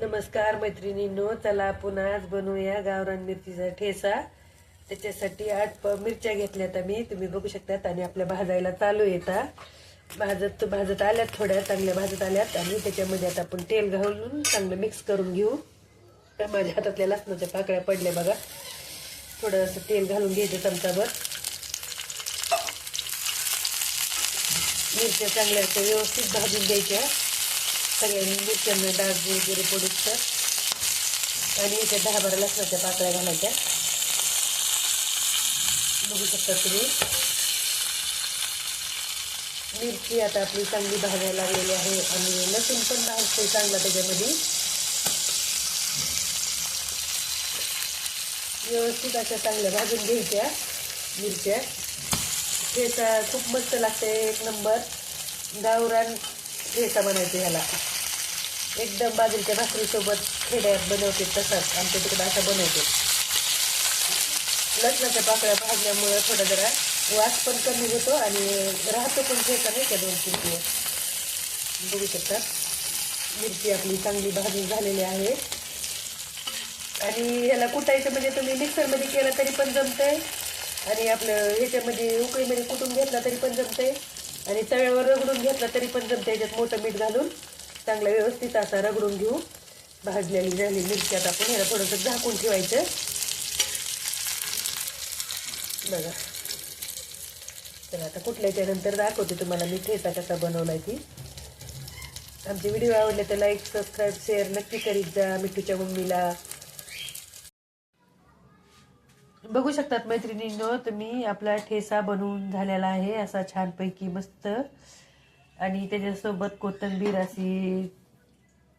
नमस्कार मैत्रिणींनो चला आपण आज बनवूया गावरान मिरचीचा ठेसा. त्याच्यासाठी आठ प- मिरच्या घेतल्यात आम्ही. तुम्ही बघू शकतात आणि आपल्या भाजायला चालू येतात भाजत भाजत आल्यात थोड्या चांगल्या भाजत आल्यात. आणि त्याच्यामध्ये आता आपण तेल घालून चांगलं मिक्स करून घेऊ. तर माझ्या हातातल्या लसणाच्या पाकळ्या पडल्या बघा. थोडंसं तेल घालून घ्यायचं चमचाभर. मिरच्या चांगल्या व्यवस्थित भाजून घ्यायच्या. सगळ्यांनी मिरच्यांना डाग वगैरे पडूच आणि याच्या दहा बारा लसणाच्या पाकळ्या घालायच्या. बघू शकता तुम्ही. मिरची आता आपली चांगली भाजायला लागलेली आहे आणि लसूण पण भाजते चांगला त्याच्यामध्ये. व्यवस्थित अशा चांगल्या भाजून घ्यायच्या मिरच्या. ठेचा खूप मस्त लागते एक नंबर. गावरान ठेचा बनायचा ह्याला. एकदम बाजरीच्या भाकरीसोबत खेड्यात बनवते तसाच. आमच्या तिकडे असा बनवते. लसणाच्या पाकळ्या भाजल्यामुळं थोडा जरा वास पण कमी होतो आणि राहतो पण ठेचा नाही का दोन तीन दिवस. बघू शकता. मिरची आपली चांगली भाजून झालेली आहे. आणि ह्याला कुटायचं म्हणजे तुम्ही मिक्सरमध्ये केलं तरी पण जमतंय. आणि आपलं ह्याच्यामध्ये उकळीमध्ये कुटून घेतला तरी पण जमतंय. आणि तव्यावर रगडून घेतला तरी पण जमतंय याच्यात मोठं मीठ घालून. चांगला व्यवस्थित असा रगडून घेऊ. भाजलेली झाली मिरची आता आपण ह्याला थोडंसं झाकून ठेवायचं. बघा. तर आता कुठल्याच्या नंतर दाखवते तुम्हाला मी ठेचा कसा बनवलाय ती. आमचे व्हिडिओ आवडले तर लाईक सबस्क्राईब शेअर नक्की करीत जा मिठूच्या मम्मीला. बघू शकतात मैत्रिणींनो तुम्ही आपला ठेसा बनवून झालेला आहे असा छानपैकी मस्त. आणि त्याच्यासोबत कोथंबीर अशी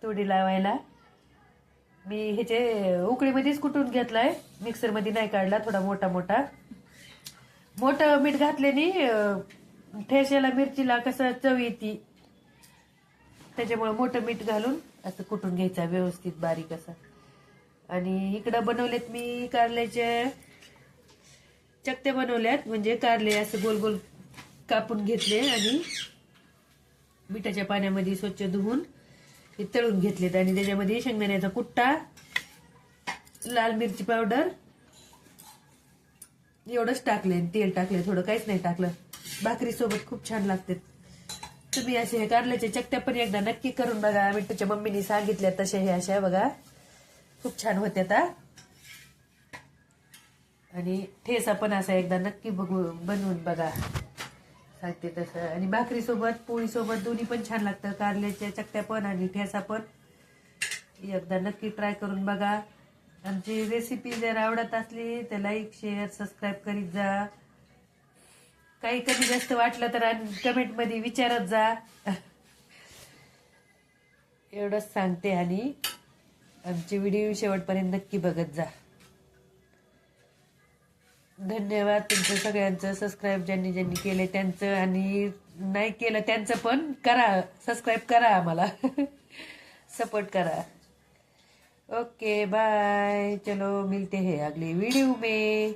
तोडी लावायला. मी ह्याचे उकळीमध्येच कुटून घेतलाय? मिक्सरमध्ये नाही काढला थोडा मोठा मोठा. मोठं मीठ घातल्याने अं, मिरचीला कसं चव येते त्याच्यामुळे मोठं मीठ घालून असं कुटून घ्यायचा व्यवस्थित बारीक असा. आणि इकडं बनवलेत मी कारल्याचे चकत्या बनवल्यात म्हणजे कारले असं गोल गोल कापून घेतले आणि मिठाच्या पाण्यामध्ये स्वच्छ धुवून हे तळून घेतलेत. आणि त्याच्यामध्ये शेंगदाण्याचा कुट्टा लाल मिरची पावडर एवढंच टाकले तेल टाकले थोडं काहीच नाही टाकलं. भाकरीसोबत खूप छान लागते तुम्ही असे हे कारल्याच्या चकत्या पण एकदा नक्की करून बघा. मिठूच्या मम्मीने सांगितल्या तशा हे अशा बघा. खूप छान होत्या आता आणि ठेसा पण असा एकदा नक्की बघू बनवून बघा. साहित्य तसं. आणि भाकरीसोबत पोळीसोबत दोन्ही पण छान लागतं. कारल्याच्या चकत्या पण आणि ठेसा पण. एकदा नक्की ट्राय करून बघा. आमची रेसिपी जर आवडत असली तर लाईक शेअर सबस्क्राईब करीत जा. काही कमी जास्त वाटलं तर कमेंटमध्ये विचारत जा. एवढंच सांगते आणि आमचे व्हिडिओ शेवटपर्यंत नक्की बघत जा. धन्यवाद तुमचं सगळ्यांचं सबस्क्राईब ज्यांनी ज्यांनी केले त्यांचं आणि नाही केलं त्यांचं पण करा सबस्क्राईब करा आम्हाला. सपोर्ट करा. ओके बाय चलो मिलते हैं अगले वीडियो में.